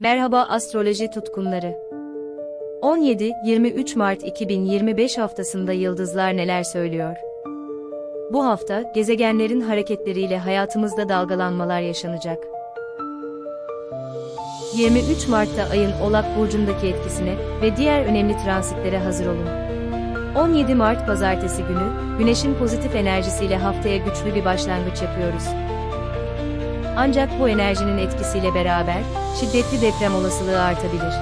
Merhaba astroloji tutkunları. 17-23 Mart 2025 haftasında yıldızlar neler söylüyor? Bu hafta gezegenlerin hareketleriyle hayatımızda dalgalanmalar yaşanacak. 23 Mart'ta ayın Oğlak burcundaki etkisine ve diğer önemli transitlere hazır olun. 17 Mart pazartesi günü Güneş'in pozitif enerjisiyle haftaya güçlü bir başlangıç yapıyoruz. Ancak bu enerjinin etkisiyle beraber şiddetli deprem olasılığı artabilir.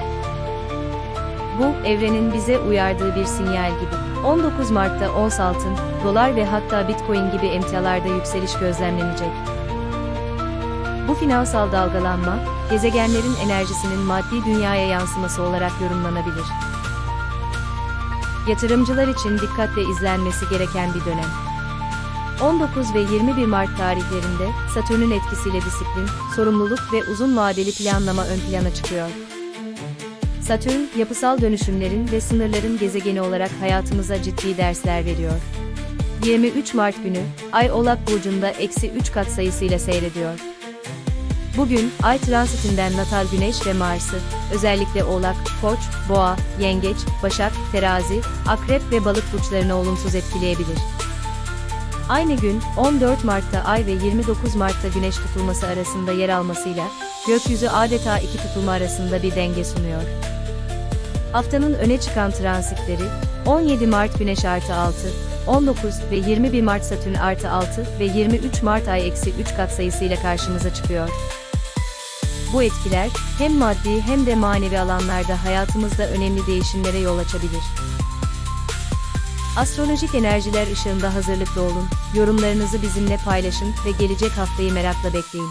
Bu, evrenin bize uyardığı bir sinyal gibi. 19 Mart'ta ons altın, dolar ve hatta bitcoin gibi emtialarda yükseliş gözlemlenecek. Bu finansal dalgalanma, gezegenlerin enerjisinin maddi dünyaya yansıması olarak yorumlanabilir. Yatırımcılar için dikkatle izlenmesi gereken bir dönem. 19 ve 21 Mart tarihlerinde Satürn'ün etkisiyle disiplin, sorumluluk ve uzun vadeli planlama ön plana çıkıyor. Satürn, yapısal dönüşümlerin ve sınırların gezegeni olarak hayatımıza ciddi dersler veriyor. 23 Mart günü, Ay Oğlak Burcu'nda eksi 3 kat sayısıyla seyrediyor. Bugün, Ay transitinden natal Güneş ve Mars'ı, özellikle Oğlak, Koç, Boğa, Yengeç, Başak, Terazi, Akrep ve Balık burçlarını olumsuz etkileyebilir. Aynı gün, 14 Mart'ta Ay ve 29 Mart'ta Güneş tutulması arasında yer almasıyla, gökyüzü adeta iki tutulma arasında bir denge sunuyor. Haftanın öne çıkan transitleri, 17 Mart Güneş artı 6, 19 ve 21 Mart Satürn artı 6 ve 23 Mart Ay eksi 3 katsayısıyla karşımıza çıkıyor. Bu etkiler, hem maddi hem de manevi alanlarda hayatımızda önemli değişimlere yol açabilir. Astrolojik enerjiler ışığında hazırlıklı olun, yorumlarınızı bizimle paylaşın ve gelecek haftayı merakla bekleyin.